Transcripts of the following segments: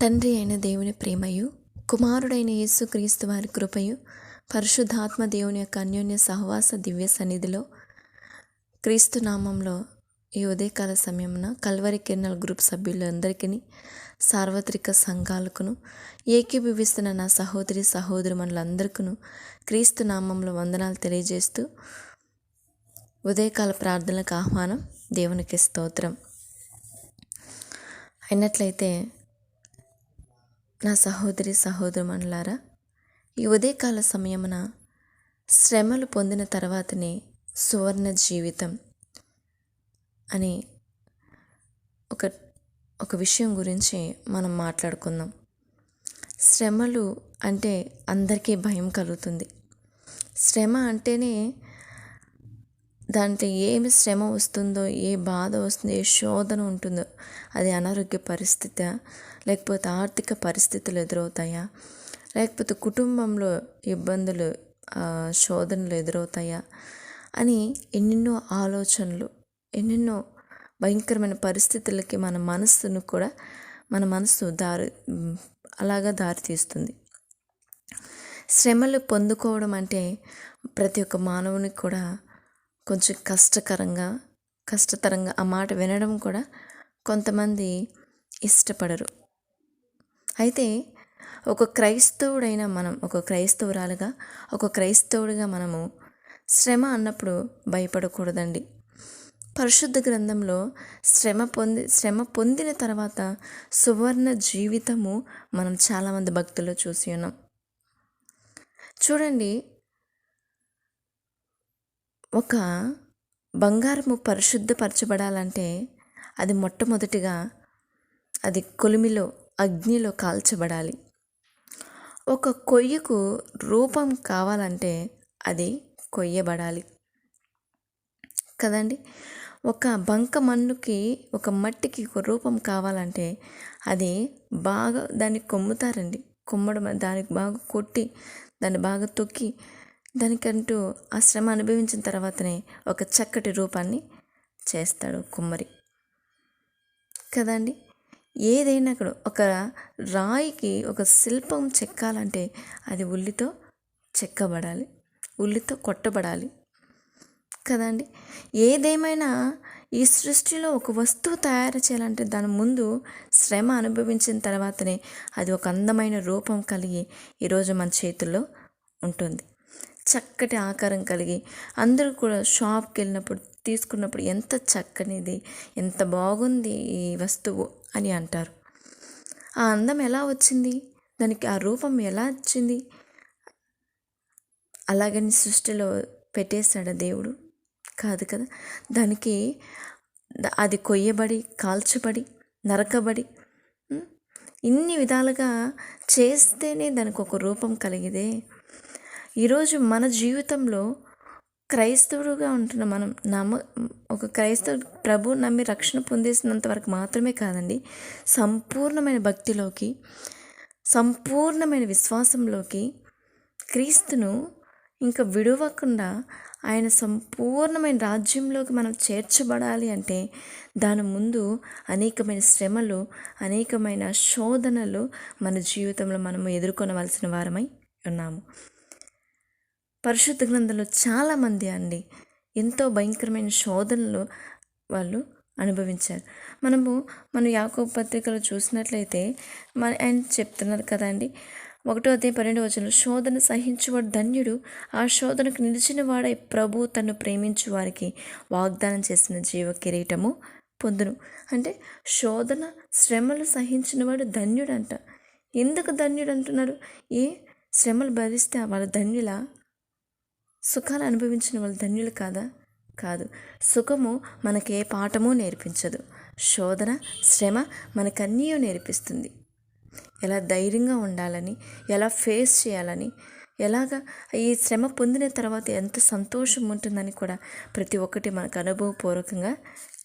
తండ్రి అయిన దేవుని ప్రేమయు కుమారుడైన యేసుక్రీస్తు వారి కృపయు పరిశుద్ధాత్మ దేవుని యొక్క అన్యోన్య సహవాస దివ్య సన్నిధిలో క్రీస్తు నామంలో ఈ ఉదయకాల సమయమున కల్వరి కిరణాల గ్రూప్ సభ్యులందరికీ సార్వత్రిక సంఘాలకును ఏకీభవిస్తున్న నా సహోదరి సహోదరి మనులందరికీ క్రీస్తు నామంలో వందనాలు తెలియజేస్తూ ఉదయకాల ప్రార్థనలకు ఆహ్వానం దేవునికి స్తోత్రం. అయినట్లయితే నా సహోదరి సహోదరుమణులారా ఈ ఉదయకాల సమయమున శ్రమలు పొందిన తర్వాతనే సువర్ణ జీవితం అని ఒక ఒక విషయం గురించి మనం మాట్లాడుకుందాం. శ్రమలు అంటే అందరికీ భయం కలుగుతుంది. శ్రమ అంటేనే దాంట్లో ఏమి శ్రమ వస్తుందో ఏ బాధ వస్తుందో ఏ శోధన ఉంటుందో అది అనారోగ్య పరిస్థితి లేకపోతే ఆర్థిక పరిస్థితులు ఎదురవుతాయా? లేకపోతే కుటుంబంలో ఇబ్బందులు శోధనలు ఎదురవుతాయా? అని ఎన్నెన్నో ఆలోచనలు ఎన్నెన్నో భయంకరమైన పరిస్థితులకి మన మనస్సును కూడా మన మనసు దారి అలాగా దారి తీస్తుంది. శ్రమలు పొందుకోవడం అంటే ప్రతి ఒక్క మానవునికి కూడా కొంచెం కష్టకరంగా కష్టతరంగా ఆ మాట వినడం కూడా కొంతమంది ఇష్టపడరు. అయితే ఒక క్రైస్తవుడైన మనం ఒక క్రైస్తవురాలుగా ఒక క్రైస్తవుడిగా మనము శ్రమ అన్నప్పుడు భయపడకూడదండి. పరిశుద్ధ గ్రంథంలో శ్రమ పొంది శ్రమ పొందిన తర్వాత సువర్ణ జీవితము మనం చాలామంది భక్తులు చూసి ఉన్నాం. చూడండి ఒక బంగారము పరిశుద్ధపరచబడాలంటే అది మొట్టమొదటిగా అది కొలిమిలో అగ్నిలో కాల్చబడాలి. ఒక కొయ్యకు రూపం కావాలంటే అది కొయ్యబడాలి. కదండి? ఒక బంక మన్నుకి ఒక మట్టికి ఒక రూపం కావాలంటే అది బాగా దాన్ని కొమ్ముతారండి. కొమ్మడం దానికి బాగా కొట్టి దాన్ని బాగా తొక్కి దానికంటూ ఆ శ్రమ అనుభవించిన తర్వాతనే ఒక చక్కటి రూపాన్ని చేస్తాడు కుమ్మరి. కదండి ఏదైనా కూడా ఒక రాయికి ఒక శిల్పం చెక్కాలంటే అది ఉల్లితో చెక్కబడాలి ఉల్లితో కొట్టబడాలి. కదండి ఏదేమైనా ఈ సృష్టిలో ఒక వస్తువు తయారు చేయాలంటే దాని ముందు శ్రమ అనుభవించిన తర్వాతనే అది ఒక అందమైన రూపం కలిగి ఈరోజు మన చేతుల్లో ఉంటుంది. చక్కటి ఆకారం కలిగి అందరూ కూడా షాప్కి వెళ్ళినప్పుడు తీసుకున్నప్పుడు ఎంత చక్కనిది ఎంత బాగుంది ఈ వస్తువు అని అంటారు. ఆ అందం ఎలా వచ్చింది? దానికి ఆ రూపం ఎలా వచ్చింది? అలాగని సృష్టిలో పెట్టేశాడు దేవుడు? కాదు కదా. దానికి అది కొయ్యబడి కాల్చబడి నరకబడి ఇన్ని విధాలుగా చేస్తేనే దానికి ఒక రూపం కలిగిదే ఈరోజు మన జీవితంలో క్రైస్తవుడుగా ఉంటున్న మనం నమ్మ ఒక క్రైస్తవు ప్రభు నమ్మి రక్షణ పొందేసినంత వరకు మాత్రమే కాదండి సంపూర్ణమైన భక్తిలోకి సంపూర్ణమైన విశ్వాసంలోకి క్రీస్తును ఇంకా విడవకుండా ఆయన సంపూర్ణమైన రాజ్యంలోకి మనం చేర్చబడాలి అంటే దాని ముందు అనేకమైన శ్రమలు అనేకమైన శోధనలు మన జీవితంలో మనము ఎదుర్కొనవలసిన వారమై ఉన్నాము. పరిశుద్ధ గ్రంథంలో చాలామంది అండి ఎంతో భయంకరమైన శోధనలు వాళ్ళు అనుభవించారు. మనము మన యాకో పత్రికలో చూసినట్లయితే మన ఆయన చెప్తున్నారు కదండి ఒకటో అదే పన్నెండు వచ్చిన శోధన సహించువాడు ధన్యుడు ఆ శోధనకు నిలిచిన వాడై ప్రభు తను ప్రేమించు వారికి వాగ్దానం చేసిన జీవ కిరీటము పొందును. అంటే శోధన శ్రమలు సహించిన వాడు ధన్యుడంట. ఎందుకు ధన్యుడు అంటున్నాడు ఏ శ్రమలు భరిస్తే వాళ్ళ ధన్యులా? సుఖాలు అనుభవించిన వాళ్ళు ధన్యులు కాదా? కాదు. సుఖము మనకే ఏ పాఠమూ నేర్పించదు. శోధన శ్రమ మనకన్నీయో నేర్పిస్తుంది. ఎలా ధైర్యంగా ఉండాలని ఎలా ఫేస్ చేయాలని ఎలాగా ఈ శ్రమ పొందిన తర్వాత ఎంత సంతోషం ఉంటుందని కూడా ప్రతి ఒక్కటి మనకు అనుభవపూర్వకంగా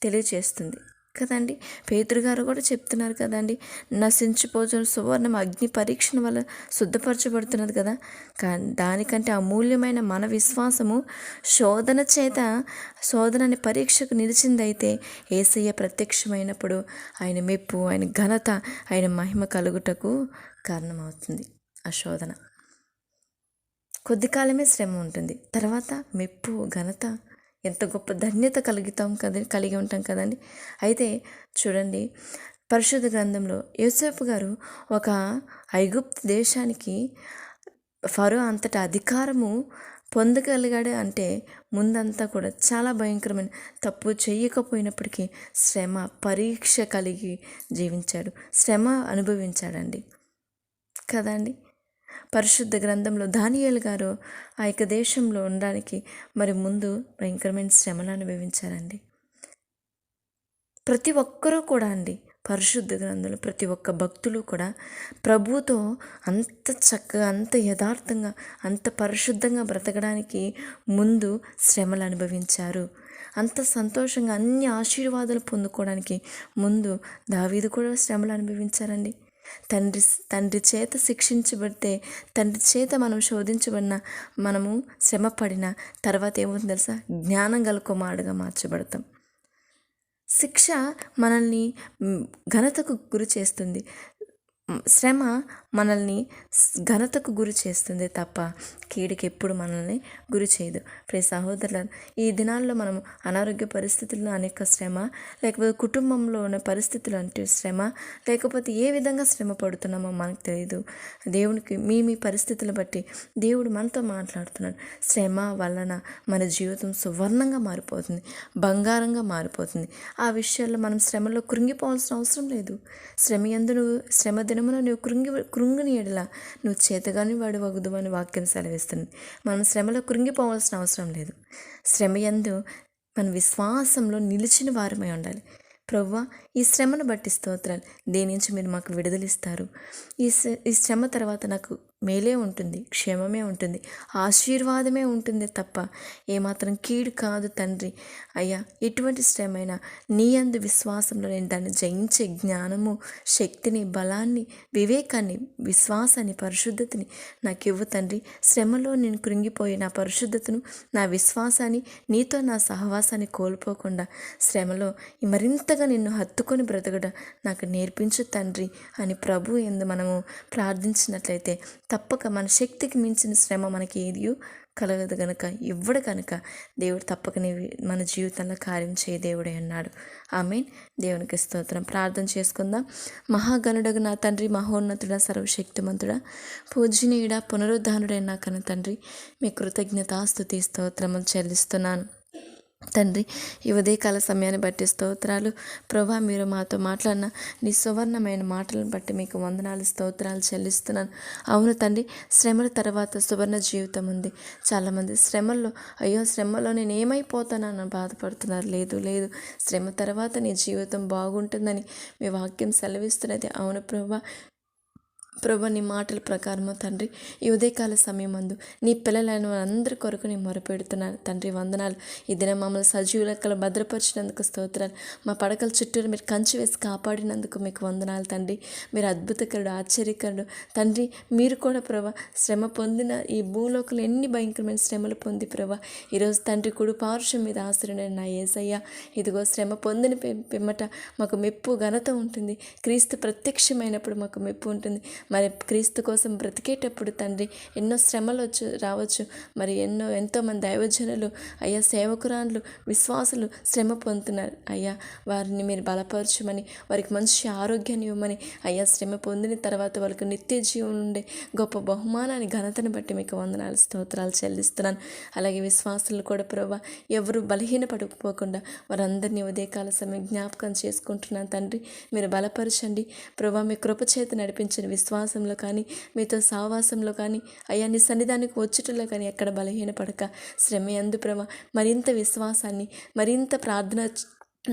తెలియచేస్తుంది. కదండి. పేతురు గారు కూడా చెప్తున్నారు కదండి. నశించిపోతున్న సువర్ణం అగ్ని పరీక్షణ వల్ల శుద్ధపరచబడుతున్నది కదా. కానీ దానికంటే అమూల్యమైన మన విశ్వాసము శోధన చేత శోధన అనే పరీక్షకు నిలిచిందైతే ఏసయ్య ప్రత్యక్షమైనప్పుడు ఆయన మెప్పు ఆయన ఘనత ఆయన మహిమ కలుగుటకు కారణమవుతుంది ఆ శోధన. కొద్ది కాలమే శ్రమ ఉంటుంది. తర్వాత మెప్పు ఘనత ఎంత గొప్ప ధన్యత కలుగుతాం కదా కలిగి ఉంటాం కదండి. అయితే చూడండి పరిశుద్ధ గ్రంథంలో యోసేపు గారు ఒక ఐగుప్తు దేశానికి ఫరో అంతటా అధికారము పొందగలిగాడు అంటే ముందంతా కూడా చాలా భయంకరమైన తప్పు చేయకపోయినప్పటికీ శ్రమ పరీక్ష కలిగి జీవించాడు శ్రమ అనుభవించాడండి. కదండి? పరిశుద్ధ గ్రంథంలో దానియేలు గారు ఆ యొక్క దేశంలో ఉండడానికి మరి ముందు భయంకరమైన శ్రమలు అనుభవించారండి. ప్రతి ఒక్కరూ కూడా అండి పరిశుద్ధ గ్రంథంలో ప్రతి ఒక్క భక్తులు కూడా ప్రభుతో అంత చక్కగా అంత యథార్థంగా అంత పరిశుద్ధంగా బ్రతకడానికి ముందు శ్రమలు అనుభవించారు. అంత సంతోషంగా అన్ని ఆశీర్వాదాలు పొందుకోవడానికి ముందు దావీదు కూడా శ్రమలు అనుభవించారండి. తండ్రి తండ్రి చేత శిక్షించబడితే తండ్రి చేత మనం శోధించబడిన మనము శ్రమ పడిన తర్వాత ఏమవుతుంది తెలుసా? జ్ఞానం గల కుమారుడుగా మార్చబడతాం. శిక్ష మనల్ని ఘనతకు గురి చేస్తుంది. శ్రమ మనల్ని ఘనతకు గురి చేస్తుంది తప్ప కీడికి ఎప్పుడు మనల్ని గురి చేయదు. ప్రే సహోదరుల ఈ దినాల్లో మనం అనారోగ్య పరిస్థితుల్లో అనేక శ్రమ లేకపోతే కుటుంబంలో ఉన్న పరిస్థితులు అంటే శ్రమ లేకపోతే ఏ విధంగా శ్రమ పడుతున్నామో మనకు తెలియదు దేవునికి మీ మీ పరిస్థితులు బట్టి దేవుడు మనతో మాట్లాడుతున్నాడు. శ్రమ వలన మన జీవితం సువర్ణంగా మారిపోతుంది బంగారంగా మారిపోతుంది. ఆ విషయాల్లో మనం శ్రమలో కృంగిపోవాల్సిన అవసరం లేదు. శ్రమ ఎందు నువ్వు శ్రమ దినమున నువ్వు కృంగి కృంగిని ఎడల నువ్వు చేతగాని వాడు వగుదు అని వాక్యం సెలవిస్తుంది. మనం శ్రమలో కృంగిపోవాల్సిన అవసరం లేదు. శ్రమ ఎందు మన విశ్వాసంలో నిలిచిన వారమై ఉండాలి. ప్రవ్వా ఈ శ్రమను బట్టి స్తోత్రాలు. దేని నుంచి మీరు మాకు విడుదలిస్తారు? ఈ శ్ర- ఈ శ్రమ తర్వాత నాకు మేలే ఉంటుంది క్షేమమే ఉంటుంది ఆశీర్వాదమే ఉంటుంది తప్ప ఏమాత్రం కీడు కాదు తండ్రి. అయ్యా ఎటువంటి శ్రమైనా నీ అందు విశ్వాసంలో నేను దాన్ని జయించే జ్ఞానము శక్తిని బలాన్ని వివేకాన్ని విశ్వాసాన్ని పరిశుద్ధతని నాకు ఇవ్వు తండ్రి. శ్రమలో నేను కృంగిపోయి నా పరిశుద్ధతను నా విశ్వాసాన్ని నీతో నా సహవాసాన్ని కోల్పోకుండా శ్రమలో మరింతగా నిన్ను హత్తుకొని బ్రతకడం నాకు నేర్పించు తండ్రి అని ప్రభు ఎందు మనము ప్రార్థించినట్లయితే తప్పక మన శక్తికి మించిన శ్రమ మనకి ఏది కలగదు కనుక ఇవ్వడు కనుక దేవుడు తప్పకనే మన జీవితంలో కార్యం చేయ దేవుడే అన్నాడు. మీన్ దేవునికి స్తోత్రం. ప్రార్థన చేసుకుందాం. మహాగణుడగు నా తండ్రి మహోన్నతుడ సర్వశక్తిమంతుడా పూజనీయుడ పునరుద్ధానుడైన నా కన్న తండ్రి మీ కృతజ్ఞతాస్తుతి స్తోత్రములు చెల్లిస్తున్నాను. తండ్రి ఈ ఉదయకాల సమయాన్ని బట్టి స్తోత్రాలు. ప్రభా మీరు మాతో మాట్లాడిన నీ సువర్ణమైన మాటలను బట్టి మీకు వందనాలు స్తోత్రాలు చెల్లిస్తున్నాను. అవును తండ్రి శ్రమల తర్వాత సువర్ణ జీవితం ఉంది. చాలామంది శ్రమల్లో అయ్యో శ్రమలో నేను ఏమైపోతానని బాధపడుతున్నారు. లేదు లేదు శ్రమ తర్వాత నీ జీవితం బాగుంటుందని మీ వాక్యం సెలవిస్తున్నది. అవును ప్రభా ప్రభు నీ మాటల ప్రకారము తండ్రి ఈ ఉదయకాల సమయం అందు నీ పిల్లలైన వారందరి కొరకు నేను మొరపెడుతున్నాను తండ్రి వందనాలు. ఈ దినం మమ్మల్ని సజీవ లెక్కలు భద్రపరిచినందుకు స్తోత్రాలు. మా పడకల చుట్టూరు మీరు కంచి వేసి కాపాడినందుకు మీకు వందనాలు తండ్రి. మీరు అద్భుతకరుడు ఆశ్చర్యకరుడు. తండ్రి మీరు కూడా ప్రభా శ్రమ పొందిన ఈ భూలోకలు ఎన్ని భయంకరమైన శ్రమలు పొంది ప్రభా ఈరోజు తండ్రి కుడు పార్శ్వం మీద ఆశ్రయుడైన నా ఏసయ్య ఇదిగో శ్రమ పొందిన పిమ్మట మాకు మెప్పు ఘనత ఉంటుంది. క్రీస్తు ప్రత్యక్షమైనప్పుడు మాకు మెప్పు ఉంటుంది. మరి క్రీస్తు కోసం బ్రతికేటప్పుడు తండ్రి ఎన్నో శ్రమలు వచ్చు రావచ్చు. మరి ఎన్నో ఎంతోమంది దైవజనులు అయ్యా సేవకురాన్లు విశ్వాసులు శ్రమ పొందుతున్నారు. అయ్యా వారిని మీరు బలపరచమని వారికి మంచి ఆరోగ్యాన్ని ఇవ్వమని అయ్యా శ్రమ పొందిన తర్వాత వాళ్ళకు నిత్య జీవం ఉండే గొప్ప బహుమానాన్ని ఘనతను బట్టి మీకు వందనాలు స్తోత్రాలు చెల్లిస్తున్నాను. అలాగే విశ్వాసులు కూడా ప్రభా ఎవరు బలహీన పడిపోకుండా వారందరినీ ఉదయకాల సమయం జ్ఞాపకం చేసుకుంటున్నాను తండ్రి. మీరు బలపరచండి. ప్రభా మీ కృపచేత నడిపించిన విశ్వాస సహవాసంలో కానీ మీతో సహవాసంలో కానీ అయ్యా నీ సన్నిధానికి వచ్చుటలో కానీ ఎక్కడ బలహీన పడక శ్రమ ఎందు ప్రభ మరింత విశ్వాసాన్ని మరింత ప్రార్థన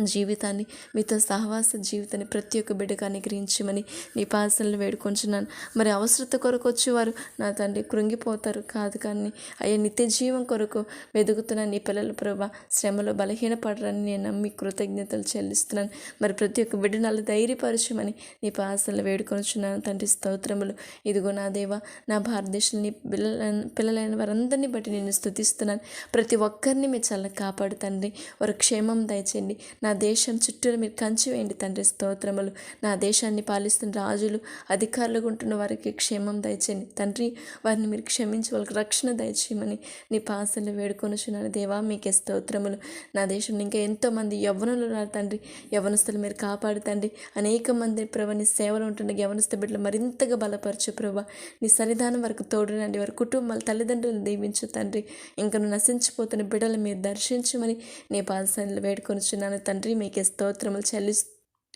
జీవితాన్ని మీతో సహవాస జీవితాన్ని ప్రతి ఒక్క బిడ్డకు అనుగ్రహించమని నీ పాసనలు వేడుకొంచున్నాను. మరి అవసరత కొరకు వచ్చేవారు నా తండ్రి కృంగిపోతారు కాదు కానీ అయ్యా నిత్య జీవం కొరకు వెదుగుతున్న నీ పిల్లల ప్రభా శ్రమలో బలహీనపడరని నేను నమ్మి కృతజ్ఞతలు చెల్లిస్తున్నాను. మరి ప్రతి ఒక్క బిడ్డను అలా ధైర్యపరచమని నీ పాసనలు తండ్రి స్తోత్రములు. ఇదిగో నా దేవ నా భారతదేశాన్ని నీ పిల్లల పిల్లలైన వారందరినీ బట్టి నేను స్థుతిస్తున్నాను ప్రతి ఒక్కరిని మీ చల్ల కాపాడు తండ్రి. వారు క్షేమం దయచేయండి. నా దేశం చుట్టూరు మీరు కంచి వేయండి తండ్రి స్తోత్రములు. నా దేశాన్ని పాలిస్తున్న రాజులు అధికారులుగా ఉంటున్న వారికి క్షేమం దయచేయండి. తండ్రి వారిని మీరు క్షమించి వాళ్ళకి రక్షణ దయచేయమని నీ పాసలు వేడుకొనుచున్నాను. దేవా మీకే స్తోత్రములు. నా దేశంలో ఇంకా ఎంతోమంది యవ్వనులు ఉన్నారు తండ్రి. యవనస్తులు మీరు కాపాడు తండ్రి. అనేక మంది ప్రభా నీ సేవలు ఉంటుండే యవనస్థ బిడ్డలు మరింతగా బలపరచు ప్రభా. నీ సన్నిధానం వరకు తోడునండి. వారి కుటుంబాలు తల్లిదండ్రులు దీవించు తండ్రి. ఇంకను నశించిపోతున్న బిడ్డలు మీరు దర్శించమని నీ పాదశాలను వేడుకొనుచున్నాను తండ్రి. తండ్రి మీకే స్తోత్రములు చెల్లిస్తూ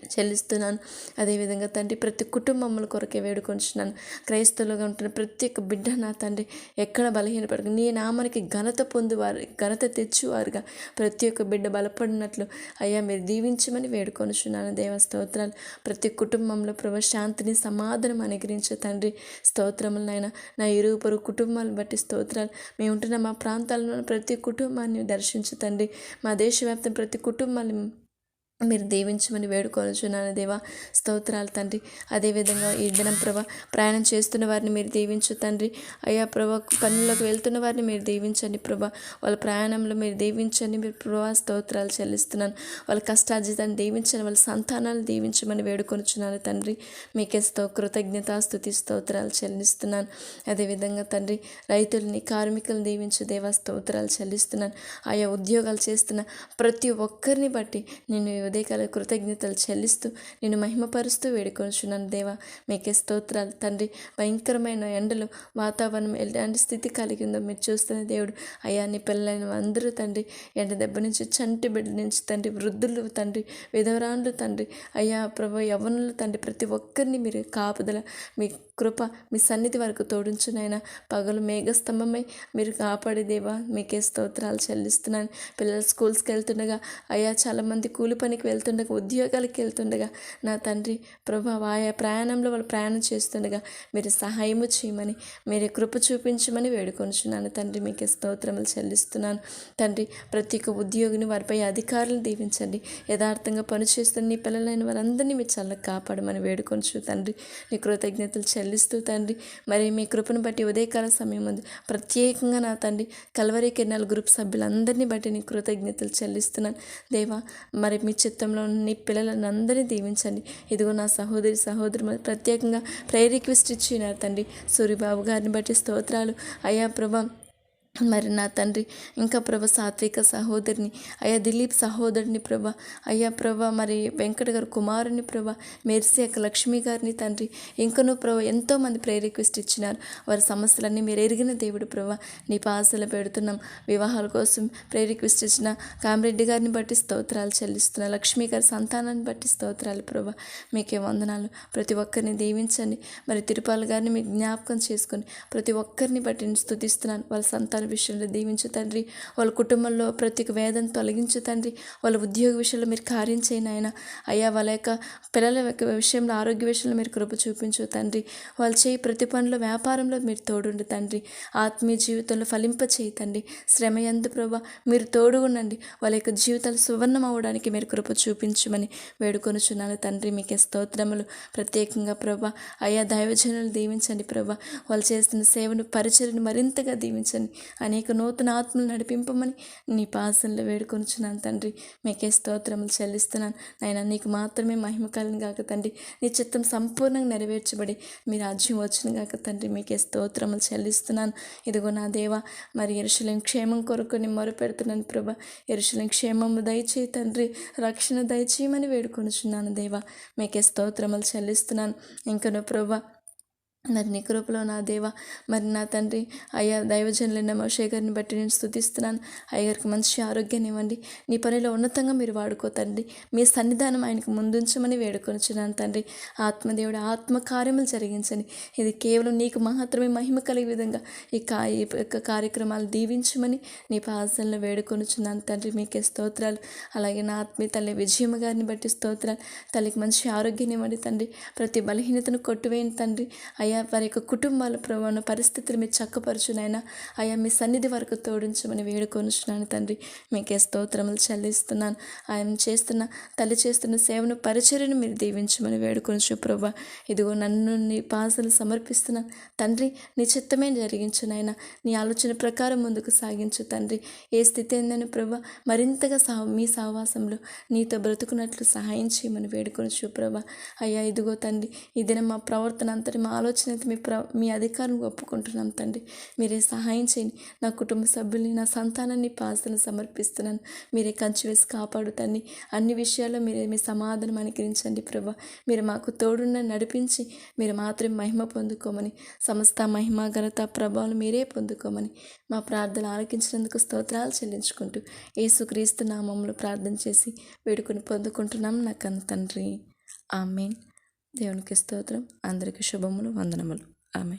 చెల్లిస్తున్నాను. అదేవిధంగా తండ్రి ప్రతి కుటుంబముల కొరకే వేడుకొంచున్నాను. క్రైస్తవులుగా ఉంటున్న ప్రతి ఒక్క బిడ్డ నా తండ్రి ఎక్కడ బలహీనపడక. నీ నామానికి ఘనత పొందువారు ఘనత తెచ్చువారుగా. ప్రతి ఒక్క బిడ్డ బలపడినట్లు అయ్యా మీరు దీవించమని వేడుకొనుచున్నాను దేవ స్తోత్రాలు. ప్రతి కుటుంబంలో ప్రభు శాంతిని సమాధానం అనుగ్రహించే తండ్రి. స్తోత్రములనైనా నా ఇరుగు పొరుగు కుటుంబాలను బట్టి స్తోత్రాలు. మేము ఉంటున్న మా ప్రాంతాల్లో ప్రతి కుటుంబాన్ని దర్శించు తండ్రి. మా దేశవ్యాప్తం ప్రతి కుటుంబాన్ని మీరు దీవించమని వేడుకొనుచున్నాను దేవా. స్తోత్రాలు తండ్రి. అదేవిధంగా ఈ దినం ప్రభా ప్రయాణం చేస్తున్న వారిని మీరు దీవించు తండ్రి. అయ్యా ప్రభ పనులకు వెళ్తున్న వారిని మీరు దీవించండి ప్రభా. వాళ్ళ ప్రయాణంలో మీరు దీవించండి. మీరు ప్రభా స్తోత్రాలు చెల్లిస్తున్నాను. వాళ్ళ కష్టార్జితాన్ని దీవించండి. వాళ్ళ సంతానాలు దీవించమని వేడుకొనుచున్నాను తండ్రి. మీకే స్తో కృతజ్ఞత స్థుతి స్తోత్రాలు చెల్లిస్తున్నాను. అదేవిధంగా తండ్రి రైతుల్ని కార్మికులను దీవించు దేవా స్తోత్రాలు చెల్లిస్తున్నాను. ఆయా ఉద్యోగాలు చేస్తున్న ప్రతి ఒక్కరిని బట్టి నేను ఉదయకాల కృతజ్ఞతలు చెల్లిస్తూ నేను మహిమపరుస్తూ వేడుకొనుచున్నాను దేవా. మీకే స్తోత్రాలు. తండ్రి భయంకరమైన ఎండలు వాతావరణం ఎలాంటి స్థితి కలిగిందో మీరు చూస్తున్న దేవుడు. అయ్యా నీ పిల్లలైన అందరూ తండ్రి ఎండ దెబ్బ నుంచి చంటి బిడ్డ నుంచి తండ్రి వృద్ధులు తండ్రి విధవరాండ్లు తండ్రి. అయ్యా ప్రభు యవనులు తండ్రి ప్రతి ఒక్కరిని మీరు కాపుదల మీ కృప మీ సన్నిధి వరకు తోడించునైనా పగలు మేఘస్తంభమై మీరు కాపాడే దేవా మీకే స్తోత్రాలు చెల్లిస్తున్నాను. పిల్లలు స్కూల్స్కి వెళ్తుండగా అయ్యా చాలామంది కూలి పనికి వెళ్తుండగా ఉద్యోగాలకు వెళ్తుండగా నా తండ్రి ప్రభా ఆయా ప్రయాణంలో వాళ్ళు ప్రయాణం చేస్తుండగా మీరు సహాయము చేయమని మీరు కృప చూపించమని వేడుకొనుచున్నాను. తండ్రి మీకు స్తోత్రములు చెల్లిస్తున్నాను. తండ్రి ప్రతి ఒక్క ఉద్యోగిని వారిపై అధికారులు దీవించండి. యథార్థంగా పనిచేస్తున్న నీ పిల్లలైన వారందరినీ మీరు చల్ల కాపాడమని వేడుకొనుచు తండ్రి. నీ కృతజ్ఞతలు చెల్లిస్తూ తండ్రి మరి మీ కృపను బట్టి ఉదయకాల సమయం ఉంది ప్రత్యేకంగా నా తండ్రి కల్వరి కిరణాల గ్రూప్ సభ్యులందరినీ బట్టి నీ కృతజ్ఞతలు చెల్లిస్తున్నాను. దేవా మరి మీ చిత్తంలో ఉన్న నీ పిల్లలను అందరినీ దీవించండి. ఇదిగో నా సహోదరి సహోదరు ప్రత్యేకంగా ప్రేయర్ రిక్వెస్ట్ ఇచ్చినారు తండ్రి. సూర్యబాబు గారిని బట్టి స్తోత్రాలు. అయ్యా ప్రభా మరి నా తండ్రి ఇంకా ప్రభ సాత్విక సహోదరిని అయ్యా దిలీప్ సహోదరుని ప్రభ అయ్యా ప్రభ మరి వెంకట గారు కుమారుని ప్రభ మెర్సీ యొక్క లక్ష్మి గారిని తండ్రి ఇంకనూ ప్రభ ఎంతోమంది ప్రే రిక్వెస్ట్ ఇచ్చినారు. వారి సమస్యలన్నీ మీరు ఎరిగిన దేవుడు ప్రభ నీ పాసలు పెడుతున్నాం. వివాహాల కోసం ప్రే రిక్వెస్ట్ ఇచ్చిన కామిరెడ్డి గారిని బట్టి స్తోత్రాలు చెల్లిస్తున్నా లక్ష్మి గారి సంతానాన్ని బట్టి స్తోత్రాలు ప్రభ. మీకే వందనాలు. ప్రతి ఒక్కరిని దీవించండి. మరి తిరుపాల గారిని మీకు జ్ఞాపకం చేసుకొని ప్రతి ఒక్కరిని బట్టి నేను స్తుతిస్తున్నాను. వాళ్ళ సంతాన విషయంలో దీవించు తండ్రి. వాళ్ళ కుటుంబంలో ప్రతి ఒక్క వేదన తొలగించు తండ్రి. వాళ్ళ ఉద్యోగ విషయంలో మీరు కార్యం చేయను ఆయన. అయ్యా వాళ్ళ యొక్క పిల్లల యొక్క విషయంలో ఆరోగ్య విషయంలో మీరు కృప చూపించు తండ్రి. వాళ్ళు చేయి ప్రతి పనిలో వ్యాపారంలో మీరు తోడుండు తండ్రి. ఆత్మీయ జీవితంలో ఫలింప చేయి తండ్రి. శ్రమ ఎందు ప్రభా మీరు తోడు ఉండండి. వాళ్ళ యొక్క జీవితాలు సువర్ణం అవ్వడానికి మీరు కృప చూపించమని వేడుకొనుచున్నాను తండ్రి. మీకే స్తోత్రములు. ప్రత్యేకంగా ప్రభా అయ్యా దైవజనులు దీవించండి ప్రభా. వాళ్ళు చేస్తున్న సేవను పరిచయను మరింతగా దీవించండి. అనేక నూతన ఆత్మలు నడిపింపమని నీ పాసంలో వేడుకొనుచున్నాను తండ్రి. మీకే స్తోత్రములు చెల్లిస్తున్నాను. నాయన నీకు మాత్రమే మహిమ కాక తండ్రి. నీ చిత్తం సంపూర్ణంగా నెరవేర్చబడి మీ రాజ్యం వచ్చిన కాక తండ్రి. మీకే స్తోత్రములు చెల్లిస్తున్నాను. ఇదిగో నా దేవ మరి ఎరుషులం క్షేమం కొరకు నేను మొరుపెడుతున్నాను ప్రభా. క్షేమము దయచేయి తండ్రి. రక్షణ దయచేయమని వేడుకొనుచున్నాను దేవా. మీకే స్తోత్రములు చెల్లిస్తున్నాను. ఇంకను ప్రభా మరి నీ కృపలో నా దేవ మరి నా తండ్రి అయ్యా దైవజనులైన మోషే బట్టి నేను స్థుతిస్తున్నాను అయ్యగారికి మంచి ఆరోగ్యాన్ని ఇవ్వండి. నీ పనిలో ఉన్నతంగా మీరు వాడుకో తండ్రి. మీ సన్నిధానం ఆయనకు ముందుంచమని వేడుకొనిచున్నాను తండ్రి. ఆత్మదేవుడు ఆత్మ కార్యములు జరిగించని ఇది కేవలం నీకు మాత్రమే మహిమ కలిగే విధంగా ఈ కా యొక్క కార్యక్రమాలు దీవించమని నీ పాసనలో వేడుకొనిచున్నాను తండ్రి. మీకే స్తోత్రాలు. అలాగే నా ఆత్మీయ తల్లి విజయమ్మ గారిని బట్టి స్తోత్రాలు. తల్లికి మంచి ఆరోగ్యాన్ని ఇవ్వండి తండ్రి. ప్రతి బలహీనతను కొట్టువేయండి తండ్రి. అయ్యా వారి యొక్క కుటుంబాల ప్రభావ పరిస్థితులు మీరు చక్కపరచునైనా. అయ్యా మీ సన్నిధి వరకు తోడించమని వేడుకొనిచున్నాను తండ్రి. మీకే స్తోత్రములు చెల్లిస్తున్నాను. ఆయన చేస్తున్న తల్లి చేస్తున్న సేవను పరిచర్యను మీరు దీవించమని వేడుకొనిచు ప్రభా. ఇదిగో నన్ను నీ పాసలు సమర్పిస్తున్నాను తండ్రి నీ చిత్తమే జరిగించునైనా. నీ ఆలోచన ప్రకారం ముందుకు సాగించు తండ్రి. ఏ స్థితి ఏందని ప్రభా మరింతగా సహ మీ సహవాసంలో నీతో బ్రతుకున్నట్లు సహాయం చేయమని వేడుకొనిచు ప్రభా. అయ్యా ఇదిగో తండ్రి ఈ మా ప్రవర్తన అంతటి మా ఆలోచన అయితే మీ ప్ర మీ అధికారం ఒప్పుకుంటున్నాం తండ్రి. మీరే సహాయం చేయండి. నా కుటుంబ సభ్యుల్ని నా సంతానాన్ని పాసలను సమర్పిస్తున్నాను. మీరే కంచి వేసి కాపాడు తండ్రి. అన్ని విషయాల్లో మీరే మీ సమాధానం అనుగ్రహించండి ప్రభా. మీరు మాకు తోడున్న నడిపించి మీరు మాత్రమే మహిమ పొందుకోమని సమస్త మహిమ ఘనత ప్రభావం మీరే పొందుకోమని మా ప్రార్థన ఆలకించినందుకు స్తోత్రాలు చెల్లించుకుంటూ ఏసుక్రీస్తు నామంలో ప్రార్థన చేసి వేడుకొని పొందుకుంటున్నాం. నా కన్న తండ్రి. ఆమెన్. దేవునికి స్తోత్రం. అందరికీ శుభములు వందనములు. ఆమె